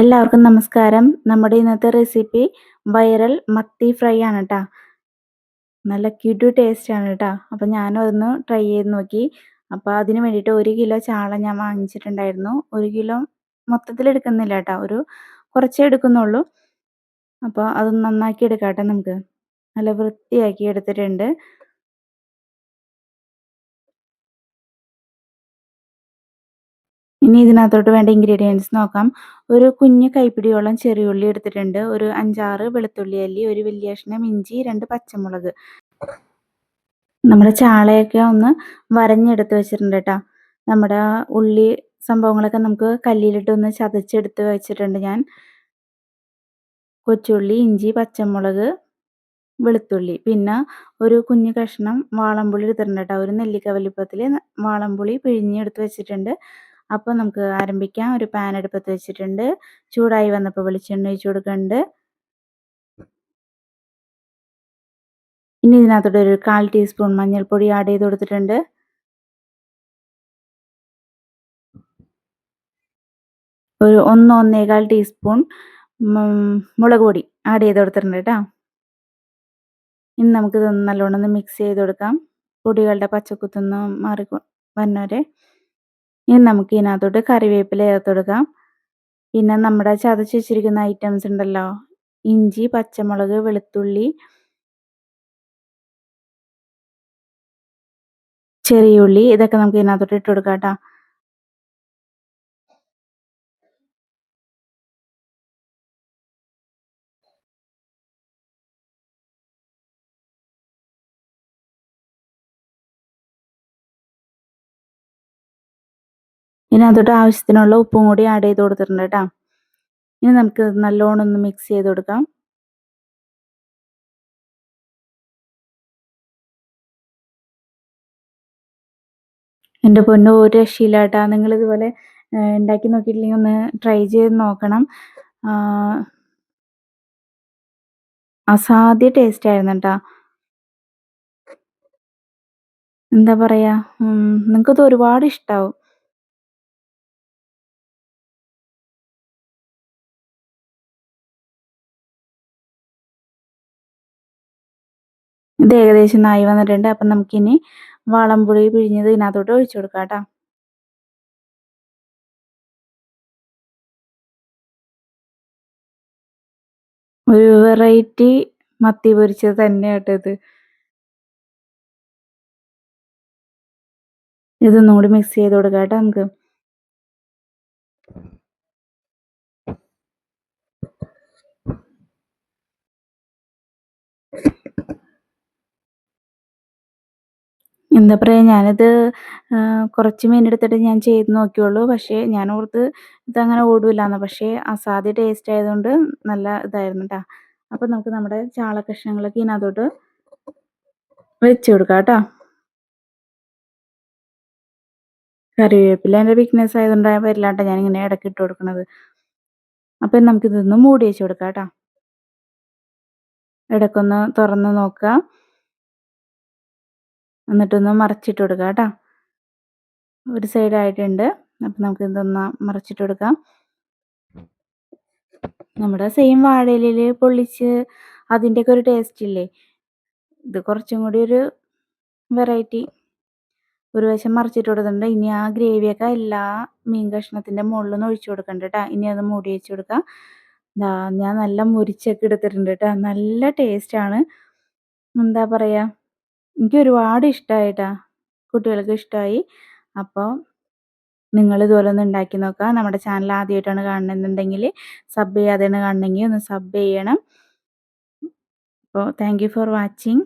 എല്ലാവർക്കും നമസ്കാരം. നമ്മുടെ ഇന്നത്തെ റെസിപ്പി വൈറൽ മത്തി ഫ്രൈ ആണ് കേട്ടോ നല്ല കിടു ടേസ്റ്റ് ആണ് കേട്ടോ അപ്പം ഞാനും അതൊന്ന് ട്രൈ ചെയ്ത് നോക്കി. അപ്പോൾ അതിന് വേണ്ടിയിട്ട് ഒരു കിലോ ചാള ഞാൻ വാങ്ങിച്ചിട്ടുണ്ടായിരുന്നു. ഒരു കിലോ മൊത്തത്തിൽ എടുക്കുന്നില്ല കേട്ടോ ഒരു കുറച്ചേ എടുക്കുന്നുള്ളൂ. അപ്പോൾ അത് നന്നാക്കി എടുക്കാം കേട്ടോ നമുക്ക്. നല്ല വൃത്തിയാക്കി എടുത്തിട്ടുണ്ട്. ഇനി ഇതിനകത്തോട്ട് വേണ്ട ഇൻഗ്രീഡിയൻസ് നോക്കാം. ഒരു കുഞ്ഞ് കൈപ്പിടിയോളം ചെറിയുള്ളി എടുത്തിട്ടുണ്ട്. ഒരു അഞ്ചാറ് വെളുത്തുള്ളി അല്ലി ഒരു വലിയ കഷ്ണം ഇഞ്ചി രണ്ട് പച്ചമുളക്. നമ്മുടെ ചാളയൊക്കെ ഒന്ന് വരഞ്ഞെടുത്ത് വെച്ചിട്ടുണ്ട് കേട്ടോ നമ്മുടെ ഉള്ളി സംഭവങ്ങളൊക്കെ നമുക്ക് കല്ലിലിട്ട് ഒന്ന് ചതച്ചെടുത്ത് വെച്ചിട്ടുണ്ട് ഞാൻ. കൊച്ചുള്ളി ഇഞ്ചി പച്ചമുളക് വെളുത്തുള്ളി. പിന്നെ ഒരു കുഞ്ഞു കഷ്ണം വാളംപുളി എടുത്തിട്ടുണ്ട് കേട്ടോ ഒരു നെല്ലിക്ക വലിപ്പത്തിൽ വാളംപുളി പിഴിഞ്ഞെടുത്ത് വെച്ചിട്ടുണ്ട്. അപ്പോൾ നമുക്ക് ആരംഭിക്കാം. ഒരു പാൻ അടുപ്പത്ത് വെച്ചിട്ടുണ്ട്. ചൂടായി വന്നപ്പോൾ വെളിച്ചെണ്ണ ഒഴിച്ചു കൊടുക്കുന്നുണ്ട്. ഇനി ഇതിനകത്തോട്ട് ഒരു കാൽ ടീസ്പൂൺ മഞ്ഞൾപ്പൊടി ആഡ് ചെയ്ത് കൊടുത്തിട്ടുണ്ട്. ഒരു ഒന്ന് ഒന്നേകാൽ ടീസ്പൂൺ മുളക് പൊടി ആഡ് ചെയ്ത് കൊടുത്തിട്ടുണ്ട് കേട്ടോ. ഇനി നമുക്കിത് നല്ലോണം ഒന്ന് മിക്സ് ചെയ്ത് കൊടുക്കാം. പൊടികളുടെ പച്ചക്കുത്തൊന്ന് മാറി വന്നവരെ. ഇനി നമുക്ക് ഇതിനകത്തോട്ട് കറിവേപ്പില ചേർത്ത് കൊടുക്കാം പിന്നെ നമ്മുടെ ചതച്ച് വെച്ചിരിക്കുന്ന ഐറ്റംസ് ഉണ്ടല്ലോ. ഇഞ്ചി പച്ചമുളക് വെളുത്തുള്ളി ചെറിയ ഉള്ളി ഇതൊക്കെ നമുക്ക് ഇതിനകത്തോട്ട് ഇട്ട് കൊടുക്കാം കേട്ടോ. ഇതിനകത്തോട്ട് ആവശ്യത്തിനുള്ള ഉപ്പും കൂടി ആഡ് ചെയ്ത് കൊടുത്തിട്ടുണ്ട് കേട്ടോ ഇനി നമുക്ക് നല്ലോണം ഒന്ന് മിക്സ് ചെയ്ത് കൊടുക്കാം. എന്റെ പൊന്നു ഒരു രക്ഷയില്ല നിങ്ങൾ ഇതുപോലെ ഉണ്ടാക്കി നോക്കിയിട്ടില്ലെങ്കിൽ ഒന്ന് ട്രൈ ചെയ്ത് നോക്കണം. അസാധ്യ ടേസ്റ്റ് ആയിരുന്നു കേട്ടോ എന്താ പറയാ? നിങ്ങൾക്കത് ഒരുപാട് ഇഷ്ടാവും. ഇത് ഏകദേശം നായി വന്നിട്ടുണ്ട്. അപ്പം നമുക്കിനി വാളംപുളി പിഴിഞ്ഞത് ഇതിനകത്തോട്ട് ഒഴിച്ചു കൊടുക്കാം കേട്ടോ. ഒരു വെറൈറ്റി മത്തി പൊരിച്ചത് തന്നെയാട്ടോ ഇത്. ഇതൊന്നും കൂടി മിക്സ് ചെയ്ത് കൊടുക്കാം കേട്ടോ നമുക്ക്. എന്താ പറയുക ഞാനത് കുറച്ച് എടുത്തിട്ട് ഞാൻ ചെയ്ത് നോക്കിയുള്ളൂ. പക്ഷേ ഞാൻ ഓർത്ത് ഇതങ്ങനെ ഓടില്ലാന്ന് പക്ഷേ അസാധ്യ ടേസ്റ്റ് ആയതുകൊണ്ട് നല്ല ഇതായിരുന്നു കേട്ടോ അപ്പോൾ നമുക്ക് നമ്മുടെ ചാള കഷ്ണങ്ങളൊക്കെ ഇതിനകത്തോട്ട് വെച്ച് കൊടുക്കാം കേട്ടോ. കറിവേപ്പില എന്റെ വീക്ക്നെസ് ആയതുകൊണ്ട് വരില്ലാട്ടോ ഞാനിങ്ങനെ ഇടയ്ക്ക് ഇട്ട് കൊടുക്കണത്. അപ്പം നമുക്കിതൊന്ന് മൂടി വെച്ച് കൊടുക്കാം കേട്ടോ. ഇടയ്ക്കൊന്ന് തുറന്ന് നോക്കുക എന്നിട്ടൊന്ന് മറച്ചിട്ട് കൊടുക്കുക കേട്ടോ. ഒരു സൈഡായിട്ടുണ്ട് അപ്പം നമുക്ക് ഇതൊന്ന് മറച്ചിട്ട് കൊടുക്കാം. നമ്മുടെ സെയിം വാഴയിലയിൽ പൊള്ളിച്ച് അതിന്റെയൊക്കെ ഒരു ടേസ്റ്റ് ഇല്ലേ? ഇത് കുറച്ചും കൂടി ഒരു വെറൈറ്റി ഒരു വശം മറിച്ചിട്ട് കൊടുക്കുന്നുണ്ട് ഇനി ആ ഗ്രേവിയൊക്കെ എല്ലാ മീൻ കഷ്ണത്തിന്റെ മുകളിലൊന്ന് ഒഴിച്ചു കൊടുക്കണ്ട കേട്ടോ. ഇനി അത് മൂടി വെച്ച് കൊടുക്കാം. ഞാൻ നല്ല മുരിച്ചൊക്കെ എടുത്തിട്ടുണ്ട് കേട്ടോ. നല്ല ടേസ്റ്റാണ് എന്താ പറയുക എനിക്ക് ഒരുപാട് ഇഷ്ടമായിട്ടാ കുട്ടികൾക്ക് ഇഷ്ടമായി അപ്പോൾ നിങ്ങൾ ഇതുപോലെ ഒന്ന് ഉണ്ടാക്കി നോക്കുക നമ്മുടെ ചാനൽ ആദ്യമായിട്ടാണ് കാണുന്നുണ്ടെങ്കിൽ സബ് ചെയ്യാതെയാണ് കാണണമെങ്കിൽ ഒന്ന് സബ് ചെയ്യണം. അപ്പോൾ താങ്ക് ഫോർ വാച്ചിങ്